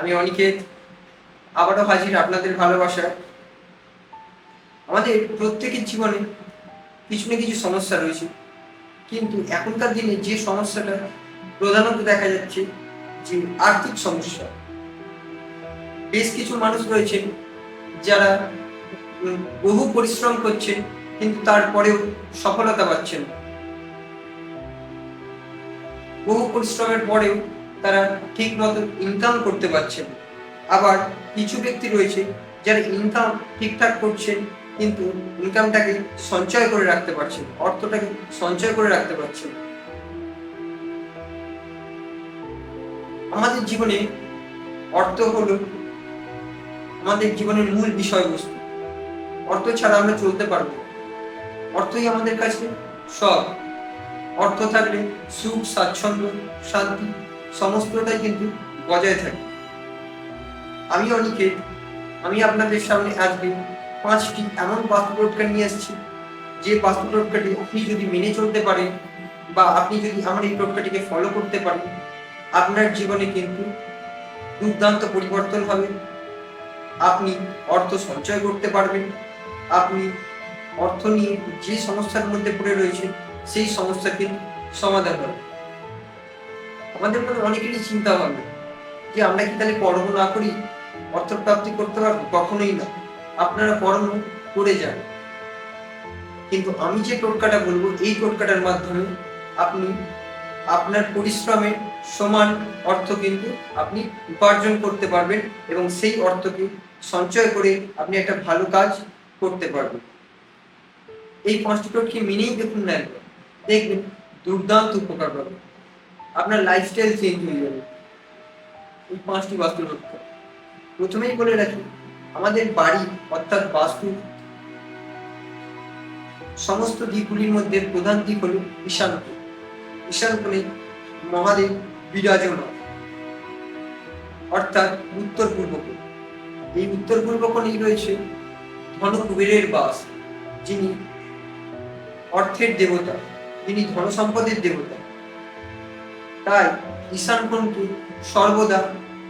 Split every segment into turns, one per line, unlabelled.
আমি অনিকেত, আবারও হাজির আপনাদের ভালোবাসায় আমাদের প্রত্যেকের জীবনে কিছু না কিছু সমস্যা রয়েছে, কিন্তু এখনকার দিনে যে সমস্যাটা প্রধানত দেখা যাচ্ছে যে আর্থিক সমস্যা বেশ কিছু মানুষ রয়েছেন যারা বহু পরিশ্রম করছেন, কিন্তু তারপরেও সফলতা পাচ্ছেন। বহু পরিশ্রমের পরেও তারা ঠিক মতো ইনকাম করতে পারছেন না। আবার কিছু ব্যক্তি রয়েছে যারা ইনকাম ঠিকঠাক করছেন কিন্তু ইনকামটাকে সঞ্চয় করে রাখতে পারছেন না, অর্থটাকে সঞ্চয় করে রাখতে পারছেন না। আমাদের জীবনে অর্থ হলো আমাদের জীবনের মূল বিষয়বস্তু অর্থ ছাড়া আমরা চলতে পারব অর্থই আমাদের কাছে সব অর্থ থাকলে সুখ স্বাচ্ছন্দ্য শান্তি সমস্তটাই কিন্তু বজায় থাকে। আমি অনেকে আমি আপনাদের সামনে আজকে পাঁচটি এমন বাস্তু টোটকা নিয়ে এসেছি। যে বাস্তু টোটকাটি আপনি যদি মেনে চলতে পারেন বা আপনি যদি আমার এই টোটকাটিকে ফলো করতে পারেন, আপনার জীবনে কিন্তু দুর্দান্ত পরিবর্তন হবে। আপনি অর্থ সঞ্চয় করতে পারবেন। আপনি অর্থ নিয়ে যে সমস্যার মধ্যে পড়ে রয়েছে সেই সমস্যাকে সমাধান হবে। আমাদের মনে অনেকেরই চিন্তা ভাবনা যে আমরা কি তাহলে কর্ম না করি অর্থ প্রাপ্তি করতে পারব? কখনোই না। আপনারা কর্ম করে যান। কিন্তু আমি যে টোটকাটা বলব, এই টোটকাটার মাধ্যমে আপনি আপনার পরিশ্রমের সমান অর্থ কিন্তু আপনি উপার্জন করতে পারবেন এবং সেই অর্থকে সঞ্চয় করে আপনি একটা ভালো কাজ করতে পারবেন। এই পাঁচটি টোটকে মেনেই দেখুন না দেখবেন দুর্দান্ত উপকার পাবেন। আপনার লাইফস্টাইল চেঞ্জ হয়ে যাবে। এই পাঁচটি বাস্তু টোটকা প্রথমেই বলে রাখি, আমাদের বাড়ি অর্থাৎ বাস্তু সমস্ত দিকগুলির মধ্যে প্রধান দিক হল ঈশান। ঈশান মহাদেব বিরাজমান। অর্থাৎ উত্তর পূর্ব এই উত্তর পূর্ব কোণেই রয়েছে ধন কুবেরের বাস, যিনি অর্থের দেবতা, যিনি ধন সম্পদের দেবতা। তাই ঈশান কোণকে সর্বদা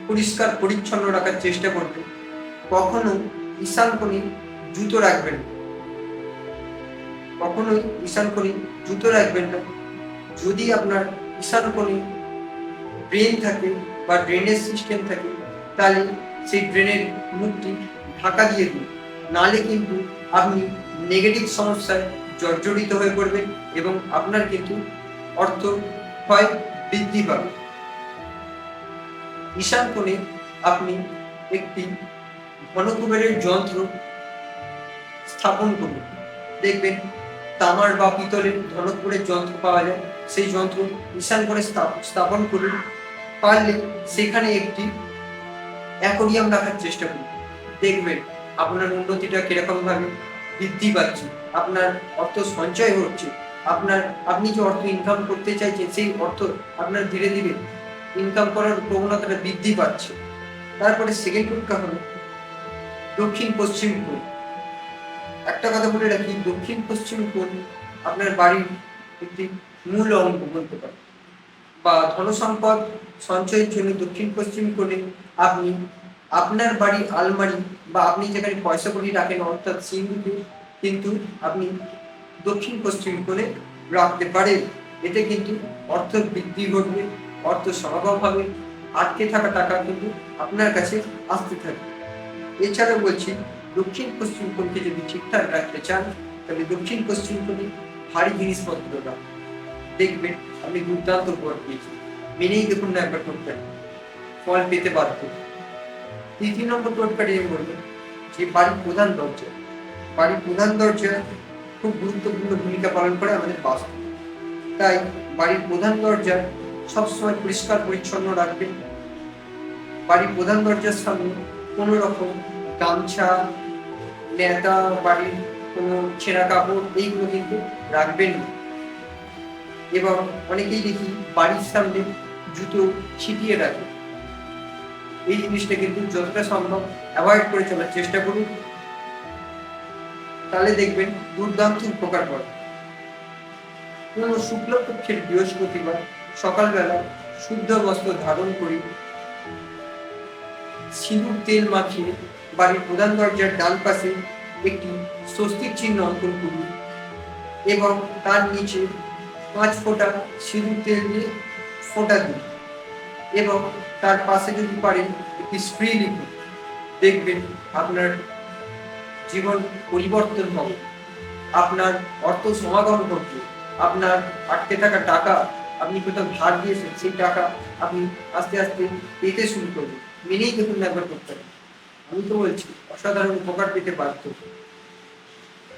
পরিষ্কার পরিচ্ছন্ন রাখার চেষ্টা করবেন কখনো ঈশান কোণে জুতো রাখবেন না। কখনোই ঈশান কোণে জুতো রাখবেন না। যদি আপনার ঈশান কোণে ড্রেন থাকে বা ড্রেনেজ সিস্টেম থাকে, তাহলে সেই ড্রেনের মুখটি ঢাকা দিয়ে দিন। নালে কিন্তু আপনি নেগেটিভ সমস্যায় জর্জরিত হয়ে পড়বেন এবং আপনার কিন্তু অর্থ হয় বৃদ্ধি পাবে। ঈশান কোণে আপনি একটি ঘনকুবেরের যন্ত্র স্থাপন করুন। দেখবেন তামার বা পিতলের ঘনকুবেরের যন্ত্র পাওয়া যায়। সেই যন্ত্র ঈশান কোণে স্থাপ- স্থাপন করুন। পারলে সেখানে একটি অ্যাকোরিয়াম রাখার চেষ্টা করুন। দেখবেন আপনার উন্নতিটা কীরকম ভাবে বৃদ্ধি পাচ্ছে। আপনার অর্থ সঞ্চয় হচ্ছে। আপনার, আপনি যে অর্থ ইনকাম করতে চাইছেন, সেই অর্থ আপনার ধীরে ধীরে ইনকাম করার প্রবণতাটা বৃদ্ধি পাচ্ছে। তারপরে সেকেন্ড টোটকা হলো দক্ষিণ পশ্চিম কোণ। একটা কথা বলে রাখি, দক্ষিণ পশ্চিম কোণ আপনার বাড়ির একটি মূল অঙ্গ বলতে পারে বা ধনসম্পদ সঞ্চয়ের জন্য দক্ষিণ পশ্চিম কোণে আপনি আপনার বাড়ির আলমারি বা আপনি যেখানে পয়সা কড়ি রাখেন, অর্থাৎ সিংকে কিন্তু আপনি দক্ষিণ পশ্চিম কোণে রাখতে পারে। এতে কিন্তু অর্থ বৃদ্ধি ঘটবে, অর্থ সমাগম হবে, আটকে থাকা টাকা কিন্তু আপনার কাছে আসতে থাকবে। এছাড়াও বলছি, দক্ষিণ পশ্চিম কোণকে যদি ঠিকঠাক রাখতে চান, তাহলে দক্ষিণ পশ্চিম কোণে ভারী জিনিসপত্র রাখুন। দেখবেন আপনি দুর্দান্ত উপহার পেয়েছেন। মেনেই দেখুন না একবার টোটকা ফল পেতে বাধ্য। তৃতীয় নম্বর টোটকাটি আমি বলব, যে বাড়ির প্রধান দরজা। বাড়ির প্রধান দরজা খুব গুরুত্বপূর্ণ ভূমিকা পালন করে আমাদের বাস্তু। তাই বাড়ির প্রধান দরজা সবসময় পরিষ্কার, পরিচ্ছন্ন রাখবেন বাড়ির প্রধান দরজার সামনে কোনো রকম গামছা, নেতা, বাড়ির কোনো ছেঁড়া কাপড় এইগুলো কিন্তু রাখবেন না। এবং অনেকেই দেখি বাড়ির সামনে জুতো ছিটিয়ে রাখে। এই জিনিসটা কিন্তু যতটা সম্ভব অ্যাভয়েড করে চলার চেষ্টা করুন। তাহলে দেখবেন দুর্দান্ত উপকার পাবে কোন শুক্লপক্ষের বৃহস্পতিবার সকালবেলা শুদ্ধ বস্ত্র ধারণ করি সিঁদুর, তেল মাখিয়ে বাড়ির প্রধান দরজার ডান পাশে একটি স্বস্তিক চিহ্ন অঙ্কন করুন এবং তার নিচে পাঁচ ফোঁটা সিঁদুর, তেল দিয়ে ফোঁটা দিন এবং তার পাশে যদি পারেন একটি স্প্রে লিখুন। দেখবেন আপনার জীবন পরিবর্তন হবে। আপনার অর্থ সমাগম করবে আপনার আটকে থাকা টাকা, আপনি কোথাও ধার দিয়েছেন, সেই টাকা আপনি আস্তে আস্তে পেতে শুরু করবেন। মেনেই দেখুন একবার করতে হবে। আমি তো বলছি, অসাধারণ উপকার পেতে বাধ্য।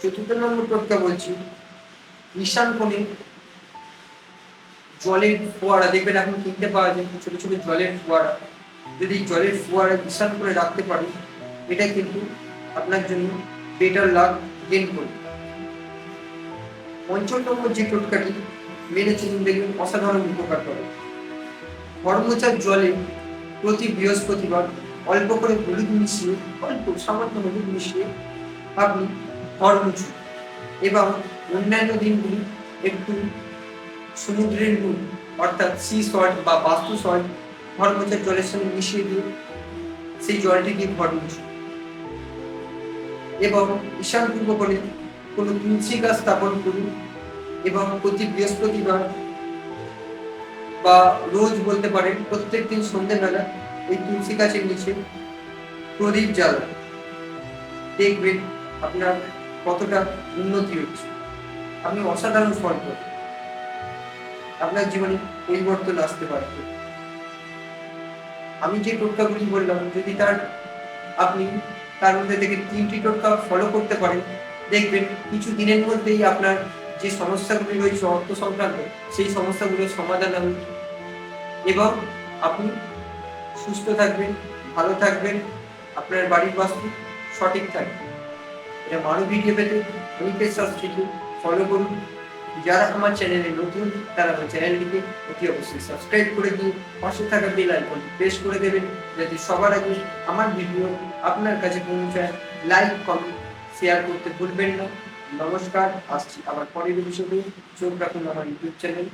চতুর্থ নম্বর টোটকা বলছি ঈশান কোণে জলের ফোয়ারা, দেখবেন এখন কিনতে পাওয়া যায় ছোট ছোট জলের ফোয়ারা। যদি জলের ফোয়ারা ঈশান করে রাখতে পারেন এটা কিন্তু আপনার জন্য বেটার লাভ গেন করবে। পঞ্চম যে টোটকাটি, মেনে চলুন দেখবেন অসাধারণ উপকার করে। কর্মচার জলে প্রতি বৃহস্পতিবার অল্প করে হলুদ মিশিয়ে, অল্প সামান্য হলুদ মিশিয়ে আপনি মুছুন এবং অন্যান্য দিনগুলি একটু সমুদ্রের নুন অর্থাৎ সি সল্ট বা বাস্তু সল্ট ঘর মোছার জলের সঙ্গে মিশিয়ে দিয়ে সেই জলটি দিয়ে ঘর মুছুন এবং ঈশান পূর্ব করে কোনো তুলসী গাছ স্থাপন করুন এবং প্রতি বৃহস্পতিবার বা রোজ বলতে পারেন প্রত্যেক দিন সন্ধ্যেবেলা এই তুলসী গাছের নিচে প্রদীপ জ্বালান। দেখবেন আপনার কতটা উন্নতি হচ্ছে। আপনি অসাধারণ ফল পাবেন। আপনার জীবনে পরিবর্তন আসতে পারে। আমি যে টোটকাগুলি বললাম, যদি তার আপনি তার মধ্যে থেকে তিনটি টোটকা ফলো করতে পারেন। দেখবেন কিছু দিনের মধ্যেই আপনার যে সমস্যাগুলি রয়েছে অর্থ সংক্রান্ত, সেই সমস্যাগুলোর সমাধান হবে এবং আপনি সুস্থ থাকবেন, ভালো থাকবেন, আপনার বাড়ির বাস্তু সঠিক থাকবে। এটা মানব ভিডিও পেতে অনিকের শাস্ত্রীকে ফলো করুন। যারা আমার চ্যানেলে নতুন, তারা আমার চ্যানেলটিকে অতি অবশ্যই সাবস্ক্রাইব করে দিন। পাশে থাকা বেল আইকন প্রেস করে দেবেন, যাতে সবার আগে আমার ভিডিও আপনার কাছে পৌঁছায়। লাইক কমেন্ট শেয়ার করতে ভুলবেন না। নমস্কার, আসছি আবার পরের বিষয়ে চোখ রাখুন আমার ইউটিউব চ্যানেল